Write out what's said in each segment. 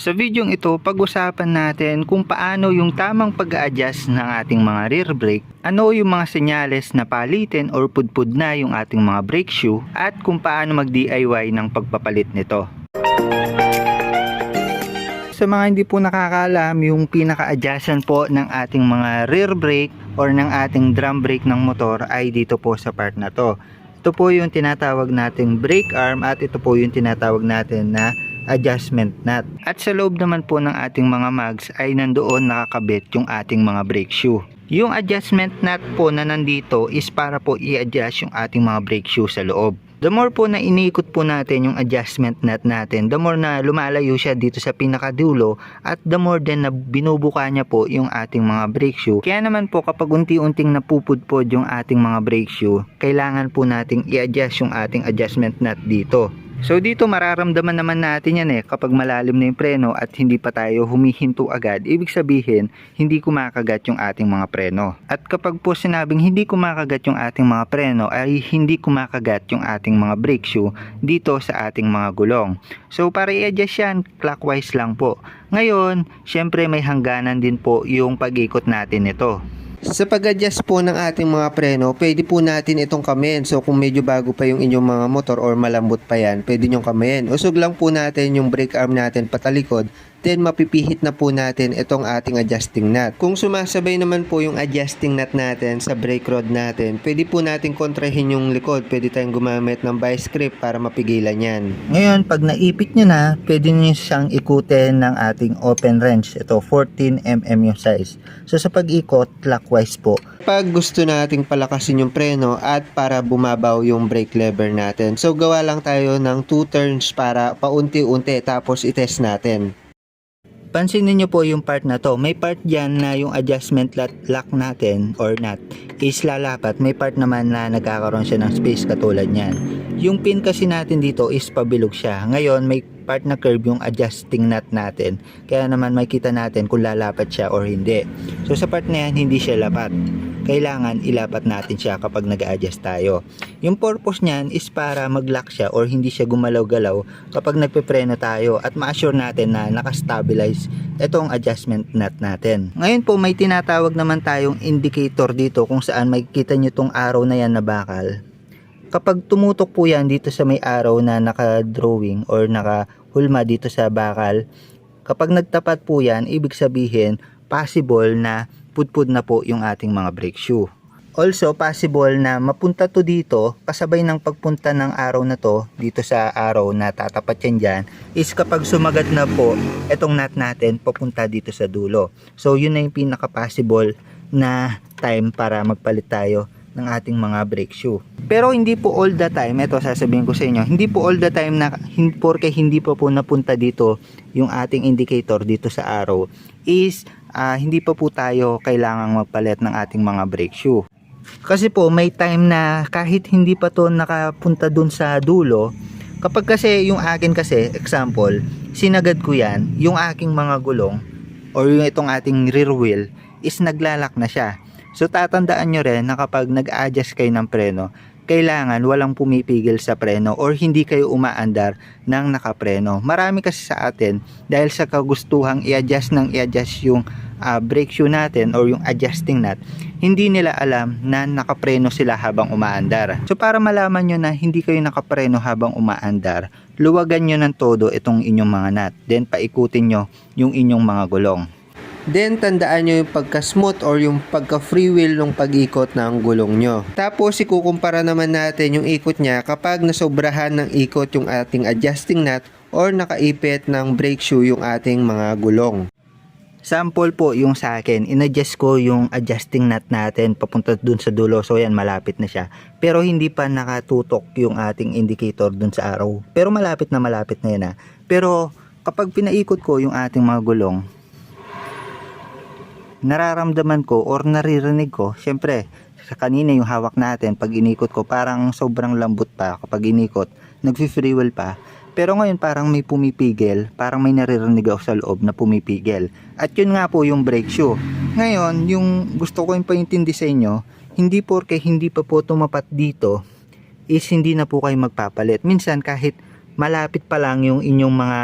Sa videong ito, pag-usapan natin kung paano yung tamang pag-adjust ng ating mga rear brake, ano yung mga senyales na palitin or pudpud na yung ating mga brake shoe, at kung paano mag-DIY ng pagpapalit nito. Sa mga hindi po nakakaalam, yung pinaka-adjustan po ng ating mga rear brake or ng ating drum brake ng motor ay dito po sa part na to. Ito po yung tinatawag nating brake arm at ito po yung tinatawag natin na adjustment nut. At sa loob naman po ng ating mga mags ay nandoon nakakabit yung ating mga brake shoe. Yung adjustment nut po na nandito is para po i-adjust yung ating mga brake shoe sa loob. The more po na iniikot po natin yung adjustment nut natin, the more na lumalayo siya dito sa pinakadulo at the more din na binubuka niya po yung ating mga brake shoe. Kaya naman po kapag unti-unting napupudpod yung ating mga brake shoe, kailangan po nating i-adjust yung ating adjustment nut dito. So dito mararamdaman naman natin yan eh kapag malalim na yung preno at hindi pa tayo humihinto agad, ibig sabihin hindi kumakagat yung ating mga preno. At kapag po sinabing hindi kumakagat yung ating mga preno ay hindi kumakagat yung ating mga brake shoe dito sa ating mga gulong. So para i-adjust yan, clockwise lang po. Ngayon, syempre may hangganan din po yung pag-ikot natin ito. Sa pag-adjust po ng ating mga preno, pwede po natin itong kamen. So kung medyo bago pa yung inyong mga motor or malambot pa yan, pwede nyong kamen. Usog lang po natin yung brake arm natin patalikod, then mapipihit na po natin itong ating adjusting nut. Kung sumasabay naman po yung adjusting nut natin sa brake rod natin, pwede po natin kontrahin yung likod. Pwede tayong gumamit ng vice grip para mapigilan yan. Ngayon, pag naipit nyo na, pwede nyo siyang ikutin ng ating open wrench. Ito, 14mm yung size. So, sa pag-ikot, clockwise po. Pag gusto nating palakasin yung preno at para bumabaw yung brake lever natin. So gawa lang tayo ng 2 turns para paunti-unti tapos itest natin. Pansinin nyo po yung part na to. May part dyan na yung adjustment lock natin or nut is lalapat. May part naman na nagkakaroon siya ng space katulad nyan. Yung pin kasi natin dito is pabilog siya. Ngayon, may part na curve yung adjusting nut natin. Kaya naman makita natin kung lalapat siya or hindi. So sa part na yan, hindi siya lapat. Kailangan ilapat natin siya kapag nag-adjust tayo. Yung purpose niyan is para mag-lock siya or hindi siya gumalaw-galaw kapag nagpepreno tayo at ma-assure natin na nakastabilize itong adjustment nut natin. Ngayon po may tinatawag naman tayong indicator dito kung saan makikita nyo tong arrow na yan na bakal. Kapag tumutok po yan dito sa may arrow na naka-drawing or naka-hulma dito sa bakal, kapag nagtapat po yan, ibig sabihin possible na pudpud na po yung ating mga brake shoe. Also, possible na mapunta to dito kasabay ng pagpunta ng araw na to dito sa araw na tatapat yan dyan is kapag sumagat na po itong nut natin papunta dito sa dulo. So, yun na yung pinaka-possible na time para magpalit tayo ng ating mga brake shoe. Pero hindi po all the time, ito sasabihin ko sa inyo, hindi po all the time na porke hindi pa po napunta dito yung ating indicator dito sa arrow is ah, hindi pa po tayo kailangang magpalit ng ating mga brake shoe. Kasi po may time na kahit hindi pa to nakapunta dun sa dulo, kapag kasi yung akin kasi, example, sinagad ko yan, yung aking mga gulong or yung itong ating rear wheel is naglalak na siya. So tatandaan nyo rin na kapag nag-adjust kayo ng preno, kailangan walang pumipigil sa preno or hindi kayo umaandar ng nakapreno. Marami kasi sa atin dahil sa kagustuhang i-adjust ng i-adjust yung ah, brake shoe natin or yung adjusting nut, hindi nila alam na nakapreno sila habang umaandar. So para malaman nyo na hindi kayo nakapreno habang umaandar, luwagan nyo ng todo itong inyong mga nut. Then paikutin nyo yung inyong mga gulong. Then, tandaan nyo yung pagka-smooth or yung pagka-free wheel ng pag-ikot ng gulong nyo. Tapos, ikukumpara naman natin yung ikot niya kapag nasobrahan ng ikot yung ating adjusting nut or nakaipit ng brake shoe yung ating mga gulong. Sample po yung sa akin, inadjust ko yung adjusting nut natin papunta dun sa dulo. So yan, malapit na siya. Pero hindi pa nakatutok yung ating indicator dun sa arrow. Pero malapit na malapit na yan ha. Pero kapag pinaikot ko yung ating mga gulong, nararamdaman ko or naririnig ko, syempre, sa kanina yung hawak natin, pag inikot ko, parang sobrang lambot pa kapag inikot, nag-free wheel pa. Pero ngayon parang may pumipigil, parang may naririnig ako sa loob na pumipigil. At yun nga po yung brake shoe. Ngayon, yung gusto ko yung paintindi sa inyo, hindi porke hindi pa po tumapat dito, is hindi na po kayo magpapalit. Minsan kahit malapit pa lang yung inyong mga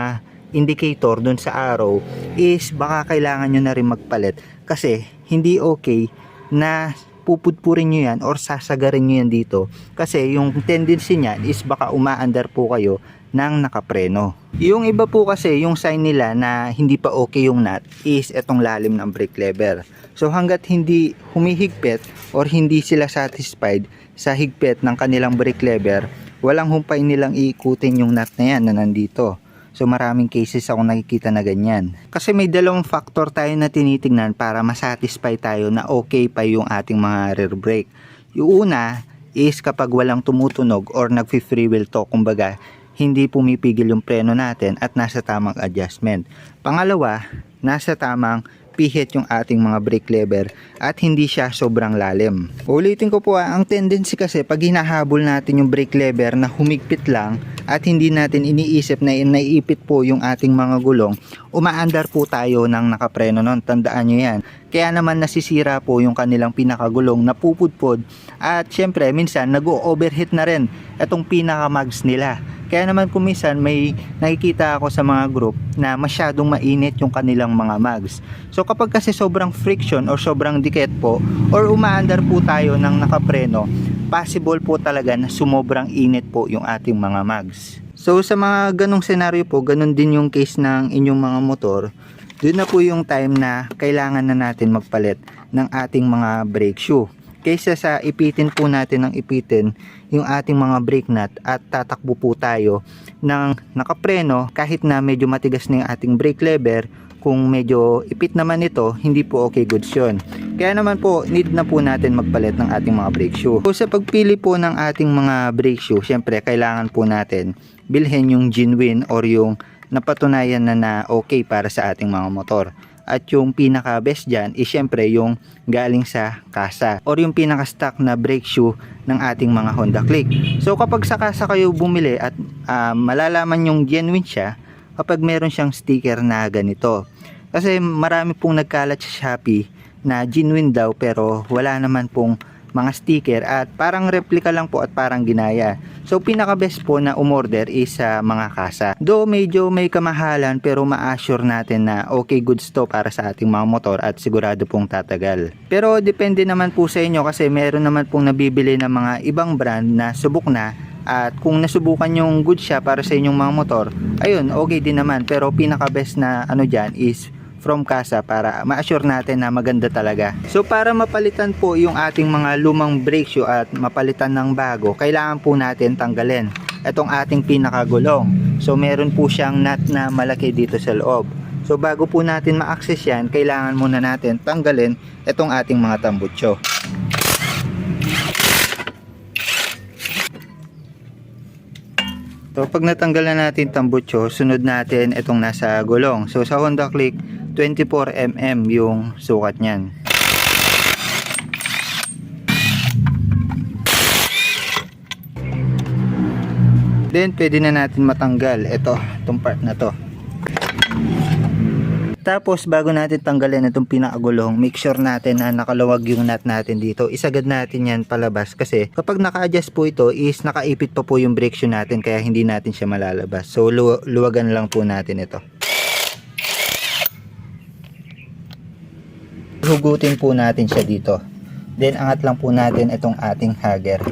indicator dun sa arrow is baka kailangan nyo na rin magpalit kasi hindi okay na pupudpurin nyo yan or sasagarin nyo yan dito kasi yung tendency niyan is baka umaandar po kayo ng nakapreno. Yung iba po kasi yung sign nila na hindi pa okay yung nut is etong lalim ng brake lever. So hanggat hindi humihigpit or hindi sila satisfied sa higpit ng kanilang brake lever, walang humpay nilang iikutin yung nut na yan na nandito. So maraming cases ako nakikita na ganyan. Kasi may dalawang factor tayo na tinitingnan para masatisfy tayo na okay pa yung ating mga rear brake. Yung una is kapag walang tumutunog or nag-free wheel to, kumbaga hindi pumipigil yung preno natin at nasa tamang adjustment. Pangalawa, nasa tamang pihit yung ating mga brake lever at hindi siya sobrang lalim. Ulitin ko po ah, ang tendency kasi pag hinahabol natin yung brake lever na humigpit lang at hindi natin iniisip na naiipit po yung ating mga gulong, umaandar po tayo ng nakapreno nun. Tandaan nyo yan. Kaya naman nasisira po yung kanilang pinakagulong, napupudpod at syempre minsan nag-overheat na rin itong pinaka-mags nila. Kaya naman kung minsan may nakikita ako sa mga group na masyadong mainit yung kanilang mga mags. So kapag kasi sobrang friction or sobrang dikit po or umaandar po tayo ng nakapreno, possible po talaga na sumobrang init po yung ating mga mags. So sa mga ganong senaryo po, ganun din yung case ng inyong mga motor. Doon na po yung time na kailangan na natin magpalit ng ating mga brake shoe kaysa sa ipitin po natin ng ipitin yung ating mga brake nut at tatakbo po tayo ng nakapreno kahit na medyo matigas na yung ating brake lever. Kung medyo ipit naman ito hindi po okay goods yun. Kaya naman po need na po natin magpalit ng ating mga brake shoe. So sa pagpili po ng ating mga brake shoe syempre kailangan po natin bilhin yung genuine or yung napatunayan na na okay para sa ating mga motor at yung pinaka best dyan is syempre yung galing sa kasa or yung pinaka stock na brake shoe ng ating mga Honda Click. So kapag sa kasa kayo bumili at ah, malalaman yung genuine siya kapag meron siyang sticker na ganito. Kasi marami pong nagkalat sa Shopee na genuine daw pero wala naman pong mga sticker at parang replica lang po at parang ginaya. So pinaka best po na umorder is sa mga kasa. Though medyo may kamahalan pero ma-assure natin na okay goods to para sa ating mga motor at sigurado pong tatagal. Pero depende naman po sa inyo kasi meron naman pong nabibili ng mga ibang brand na subok na at kung nasubukan yung good siya para sa inyong mga motor, ayun, okay din naman. Pero pinaka best na ano dyan is from casa para ma-assure natin na maganda talaga. So para mapalitan po yung ating mga lumang brake shoe at mapalitan ng bago, kailangan po natin tanggalin itong ating pinakagulong. So meron po siyang nut na malaki dito sa loob. So bago po natin ma-access yan, kailangan muna natin tanggalin itong ating mga tambutso. So pag natanggal na natin tambutso, sunod natin itong nasa gulong. So sa Honda Click, 24mm yung sukat niyan. Then pwede na natin matanggal ito, itong part na to. Tapos bago natin tanggalin itong pinakagulong, make sure natin na nakaluwag yung nut natin dito. Isagad natin yan palabas kasi kapag naka-adjust po ito is nakaipit pa po yung brake shoe natin kaya hindi natin siya malalabas. So lu- luwagan lang po natin ito. Hugutin po natin siya dito. Then angat lang po natin itong ating hanger.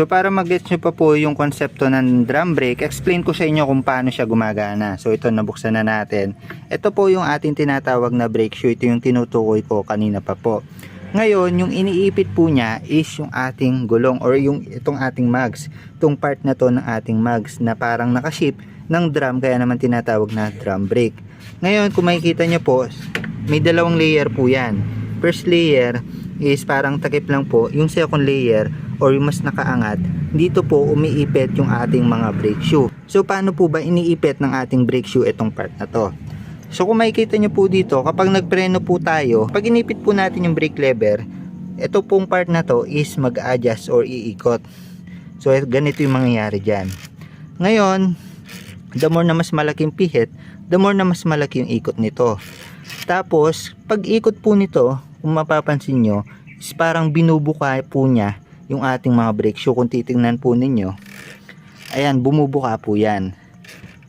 So para mag-gets nyo pa po yung konsepto ng drum brake, explain ko sa inyo kung paano siya gumagana. So ito nabuksan na natin. Ito po yung ating tinatawag na brake shoe. Ito yung tinutukoy ko kanina pa po. Ngayon, yung iniipit po niya is yung ating gulong or yung itong ating mags. Itong part na to ng ating mags na parang nakaship ng drum kaya naman tinatawag na drum brake. Ngayon, kung makikita nyo po, may dalawang layer po yan. First layer is parang takip lang po. Yung second layer or yung mas nakaangat, dito po umiipit yung ating mga brake shoe. So paano po ba iniipit ng ating brake shoe itong part na to? So kung makikita nyo po dito, kapag nagpreno po tayo, pag inipit po natin yung brake lever, ito pong part na to is mag-adjust or iikot. So ganito yung mangyayari dyan. Ngayon, the more na mas malaking pihit, the more na mas malaki yung ikot nito. Tapos, pag ikot po nito, kung mapapansin nyo, is parang binubuka po niya yung ating mga brake shoe. Kung titingnan po ninyo, ayan, bumubuka po yan.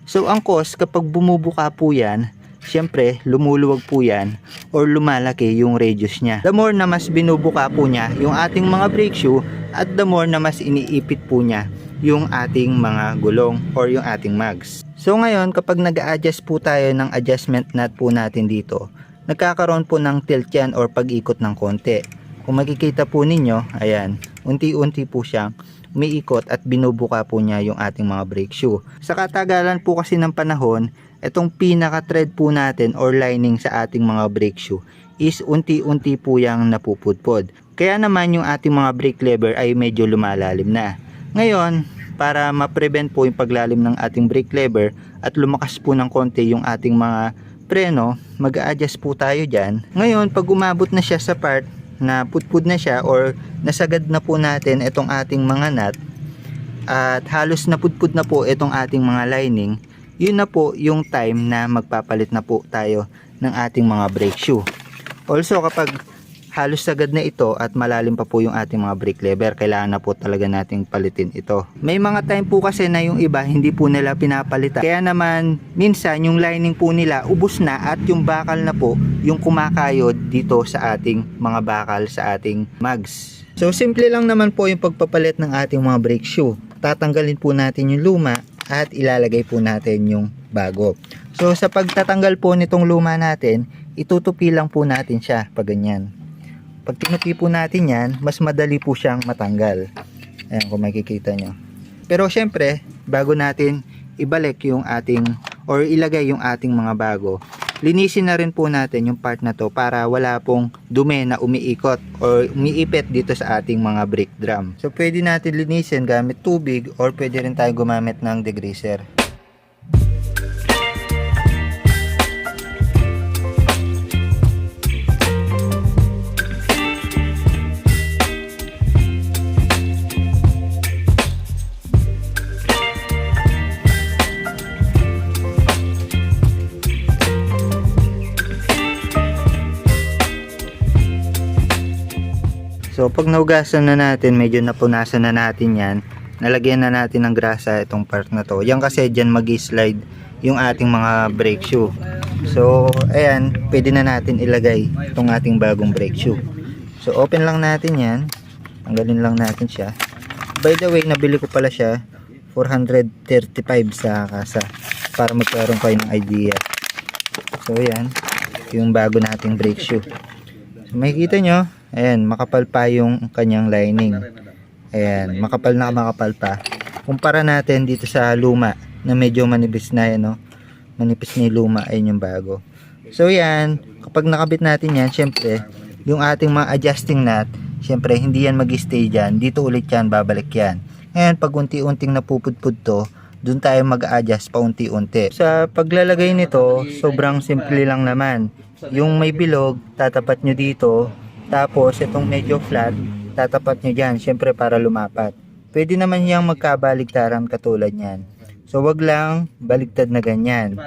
So, ang cause, kapag bumubuka po yan, syempre, lumuluwag po yan or lumalaki yung radius niya. The more na mas binubuka po niya yung ating mga brake shoe at the more na mas iniipit po niya yung ating mga gulong or yung ating mags. So ngayon, kapag nag adjust po tayo ng adjustment nut po natin dito, nagkakaroon po ng tilt yan or pag-ikot ng konti. Kung makikita po ninyo, ayan, unti-unti po siyang umiikot at binubuka po niya yung ating mga brake shoe. Sa katagalan po kasi ng panahon, itong pinaka-thread po natin or lining sa ating mga brake shoe is unti-unti po yung napupudpod. Kaya naman yung ating mga brake lever ay medyo lumalalim na. Ngayon, para ma-prevent po yung paglalim ng ating brake lever at lumakas po ng konti yung ating mga preno, mag-a-adjust po tayo dyan. Ngayon, pag umabot na siya sa part na putpud na siya or nasagad na po natin itong ating mga nut at halos napudpud na po itong ating mga lining, yun na po yung time na magpapalit na po tayo ng ating mga brake shoe. Also kapag halos sagad na ito at malalim pa po yung ating mga brake lever, kailangan na po talaga nating palitin ito. May mga time po kasi na yung iba hindi po nila pinapalitan. Kaya naman minsan yung lining po nila ubos na at yung bakal na po yung kumakayod dito sa ating mga bakal sa ating mags. So simple lang naman po yung pagpapalit ng ating mga brake shoe. Tatanggalin po natin yung luma at ilalagay po natin yung bago. So sa pagtatanggal po nitong luma natin, itutupi lang po natin siya pag ganyan. Pag tinupi po natin yan, mas madali po siyang matanggal. Ayan kung makikita nyo. Pero syempre, bago natin ibalik yung ating or ilagay yung ating mga bago, linisin na rin po natin yung part na to para wala pong dumi na umiikot or umiipit dito sa ating mga brake drum. So pwede natin linisin gamit tubig or pwede rin tayo gumamit ng degreaser. So pag naugasan na natin, medyo napunasan na natin yan, nalagyan na natin ng grasa itong part na to. Yan kasi dyan mag-slide yung ating mga brake shoe. So ayan, pwede na natin ilagay itong ating bagong brake shoe. So open lang natin yan, tanggalin lang natin siya. By the way, nabili ko pala siya 435 sa kasa para magkaroon kayo ng idea. So ayan, yung bago nating brake shoe. So, makikita nyo, ayan, makapal pa yung kanyang lining. Ayan, makapal na makapal pa. Kumpara natin dito sa luma na medyo manipis na yan, no? Manipis yung luma, ayun yung bago. So yan, kapag nakabit natin yan, syempre, yung ating mga adjusting nut, syempre, hindi yan mag-stay dyan. Dito ulit yan, babalik yan. Ngayon, pag unti-unting napupudpud to, dun tayo mag-adjust paunti-unti. Sa paglalagay nito, sobrang simple lang naman. Yung may bilog, tatapat nyo dito. Tapos, itong medyo flat, tatapat nyo dyan. Siyempre, para lumapat. Pwede naman yung magkabaligtaran katulad yan. So, wag lang baligtad na ganyan.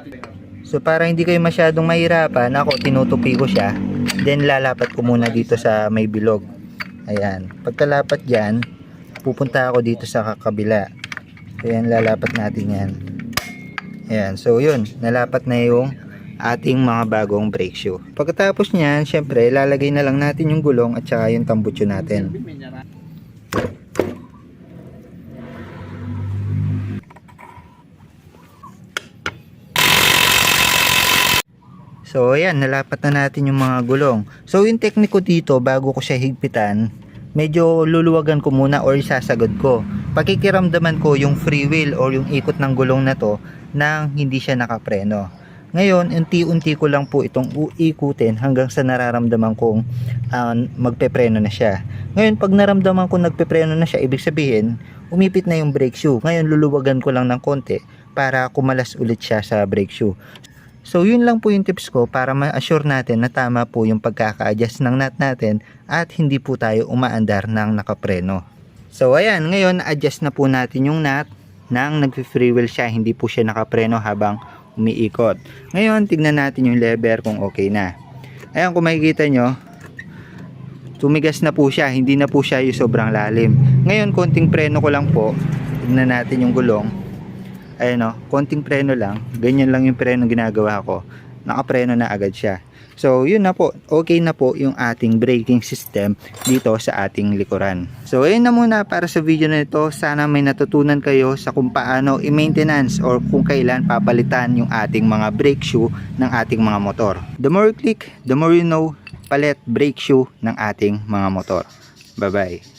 So, para hindi kayo masyadong mahirapan, ako, tinutupi ko siya. Then, lalapat ko muna dito sa may bilog. Ayan. Pagkalapat dyan, pupunta ako dito sa kakabila. So, lalapat natin yan. Ayan. So, yun. Nalapat na yung ating mga bagong brake shoe. Pagkatapos niyan, syempre, lalagay na lang natin yung gulong at saka yung tambutso natin. So, ayan, nalapat na natin yung mga gulong. So, yung tekniko dito, bago ko siya higpitan, medyo luluwagan ko muna or isasagad ko. Pakikiramdaman ko yung free wheel or yung ikot ng gulong na to nang hindi siya nakapreno. Ngayon, unti-unti ko lang po itong uikutin hanggang sa nararamdaman kong uh, magpepreno na siya. Ngayon, pag naramdaman ko nagpepreno na siya, ibig sabihin, umipit na yung brake shoe. Ngayon, luluwagan ko lang ng konti para kumalas ulit siya sa brake shoe. So, yun lang po yung tips ko para ma-assure natin na tama po yung pagkaka-adjust ng nut natin at hindi po tayo umaandar ng nakapreno. So, ayan, ngayon, adjust na po natin yung nut nang nag-free wheel siya, hindi po siya nakapreno habang umiikot. Ngayon, tignan natin yung lever kung okay na. Ayan, kung makikita nyo, tumigas na po siya, hindi na po siya yung sobrang lalim. Ngayon, konting preno ko lang po. Tignan natin yung gulong. Ayan o, konting preno lang. Ganyan lang yung preno ginagawa ko. Nakapreno na agad siya. So, yun na po. Okay na po yung ating braking system dito sa ating likuran. So, ayun na muna para sa video na ito. Sana may natutunan kayo sa kung paano i-maintenance or kung kailan papalitan yung ating mga brake shoe ng ating mga motor. The more you click, the more you know palit brake shoe ng ating mga motor. Bye-bye.